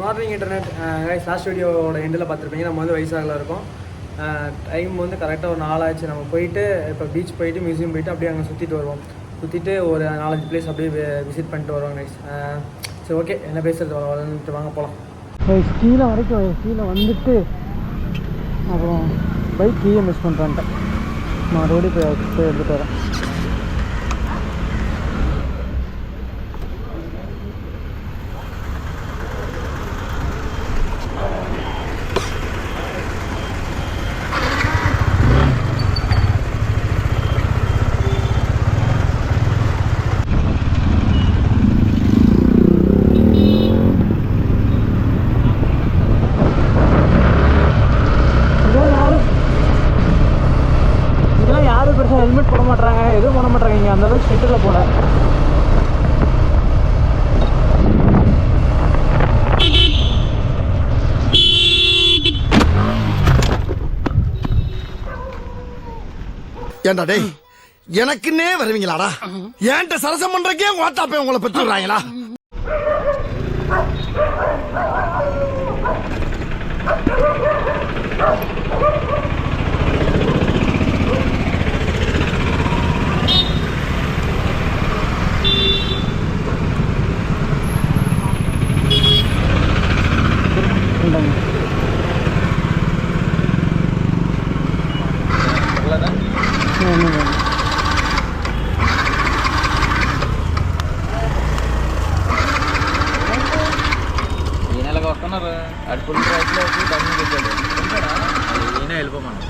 Morning internet guys last வீடியோவோட எண்டில் பார்த்துருப்பீங்க. நம்ம வந்து வயசாகல இருக்கோம். Uh, டைம் வந்து கரெக்டாக ஒரு நாளாச்சு. நம்ம போயிட்டு இப்போ பீச் போயிட்டு மியூசியம் போயிட்டு அப்படியே அங்கே சுற்றிட்டு வருவோம். சுற்றிட்டு ஒரு நாலஞ்சு பிளேஸ் அப்படியே விசிட் பண்ணிட்டு வருவோம் நைஸ் uh, சரி ஓகே என்ன பேசுறது? வந்துட்டு வாங்க போகலாம் கீழே வரைக்கும் கீழே வந்துட்டு அப்புறம் பைக் கீழே மிஸ் பண்ணுறான்ட்டேன் மறுபடியும் போய் போய் எடுத்துகிட்டு வரேன் இதெல்லாம் யாரும் பெருசாக ஹெல்மெட் போட மாட்டாங்க எதுவும் போட மாட்டாங்க இங்கே அந்த அளவுக்கு ஸ்ட்ரிக்டில் போட ஏண்டா டேய் எனக்குன்னே வருவீங்களாடா? ஏன்ட்ட சரசம் பண்றக்கே உங்க போய் உங்களை பெற்றுறாங்களா Oh వస్తున్నారు అటు ఫుల్ ట్రాక్ లో వచ్చి డౌన్ పెట్టాడు ఈయన వెళ్ళిపోమన్నా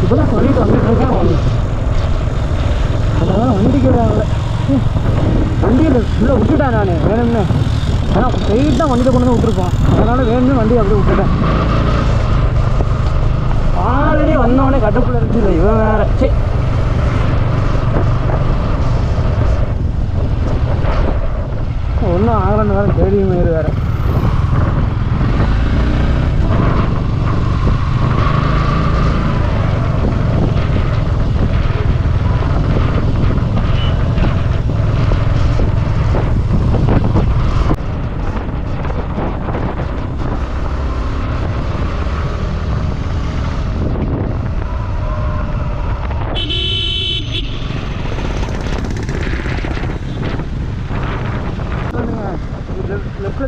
இப்போதான் சொல்லிட்டு வந்துட்டு இருக்கேன் அதான் வண்டிக்கு விடாங்கல்ல வண்டியில் உள்ளே விட்டுட்டேன் நான். வேணும்னு. ஆனால் தான் வண்டியில் கொண்டு வந்து விட்டுருப்போம் அதனால் வேணும்னு வண்டியை அப்படியே விட்டுட்டேன். ஆல்ரெடி வந்தவொடனே கட்டுக்குள்ள இருந்துச்சு இவன் வேற. சே ஒன்றும் ஆகலன்னு வேற தேடி வேறு வேறு.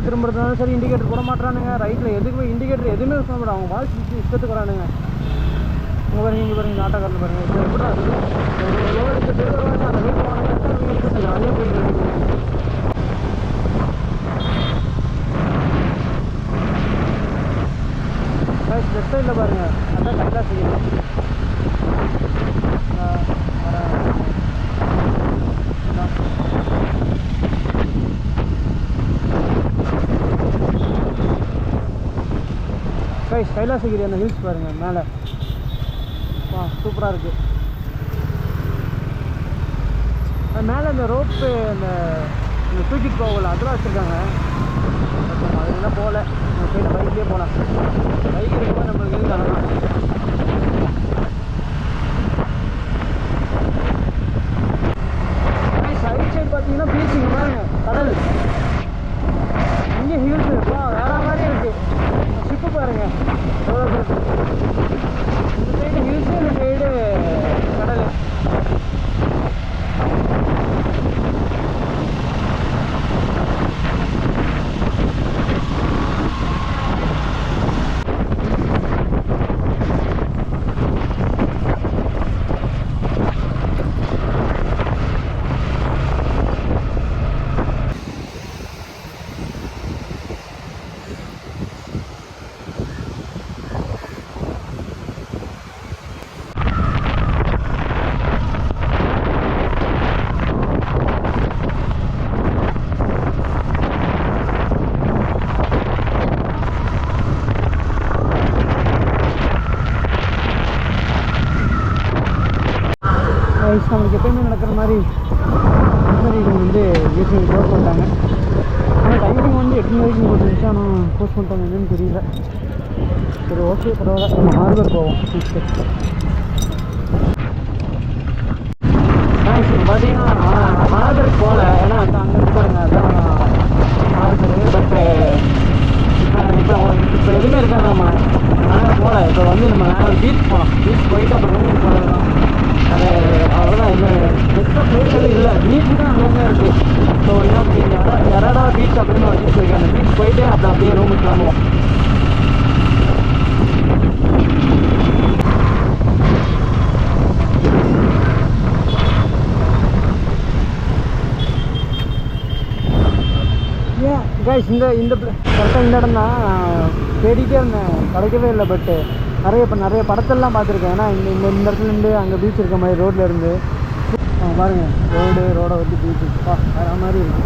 திரும்புறதுனால சரி இண்டிகேட்டர் போட மாட்டானுங்க ரைட்டில் எதுக்குமே இண்டிகேட்டர் எதுவுமே யூஸ் பண்ண மாட்டாங்க அவங்க வாய்ஸ் இஷ்டத்துக்கு வரானுங்க. இங்கே பாருங்க இங்கே பாருங்க ஆட்டோக்காரில் பாருங்க. இப்போ எப்படா அது? எவ்வளோ அந்த வீட்டில் வாங்க ஜாலியாக போயிட்டு இருக்கு. Guys, left side பாருங்க. அதான் கைலாஸ் செய்யணும் கைஸ் கைலாசகிரி அந்த ஹில்ஸ் பாருங்கள் மேலே. வா சூப்பராக இருக்குது மேலே அந்த ரோப்பு அந்த இந்த தூக்கிட்டு போகல அதெல்லாம் வச்சுருக்காங்க. அதெல்லாம் போகல. நம்ம போயிட்டு பைக்லேயே போகலாம் பைக் இருக்கும்போது நம்மளுக்கு எது தரலாம் சைட் சைடு பார்த்தீங்கன்னா பீச் இங்கே பாருங்க கடல் இங்கே ஹில்ஸ் வா வேற மாதிரி இருக்கு ஷிப்பு பாருங்க எவ்வளோ இருக்கு இந்த சைடு ஹில்ஸ் இந்த சைடு கடல் கைஸ் நம்மளுக்கு எப்பயுமே நடக்கிற மாதிரி இந்த வந்து மியூசியம் க்ளோஸ் பண்ணிட்டாங்க ஆனால் டைமிங் வந்து எட்டு மணிக்கு போட்டுருந்துச்சு ஆனால் க்ளோஸ் பண்ணிட்டாங்க என்னன்னு தெரியல. சரி ஓகே பரவாயில்ல. நம்ம ஹார்பர் போவோம். பார்த்தீங்கன்னா ஹார்பர் போகல. ஏன்னா அந்த அங்கே இருக்காங்க அதான் ஹார்பர் பட்டு இப்போ இப்போ இப்போ எதுவுமே இருக்காங்க நம்ம. நாங்கள் போகல. இப்போ வந்து நம்ம நேரம் பீச் போகலாம் பீச் போயிட்டு அப்புறம் ரூமுக்கு போகிறது தான் அது அவ்வளோதான் இல்லை எக்ஸ்ட்ரா பிளேஸ் இல்லை பீச் தான் அங்கே இருக்குது ஸோ என்ன அப்படின்னா எரடா பீச் அப்படின்னு ஒரு பீச் இருக்கு அந்த பீச் போயிட்டு அப்புறம் அப்படியே ரூமுக்கு கிளம்புவோம் ஏன் கைஸ் இந்த இந்த கரெக்டாக இந்த இடம் தான் தேடிட்டே இருந்தேன் கிடைக்கவே இல்லை பட்டு நிறைய இப்போ நிறைய படத்தெல்லாம் பார்த்துருக்கேன். ஏன்னா இந்த இந்த இந்த இடத்துலேருந்து அங்கே பீச் இருக்க மாதிரி ரோட்டில் இருந்து. பாருங்கள் ரோடு ரோடை வந்து பீச் வேறு மாதிரி இருக்கு.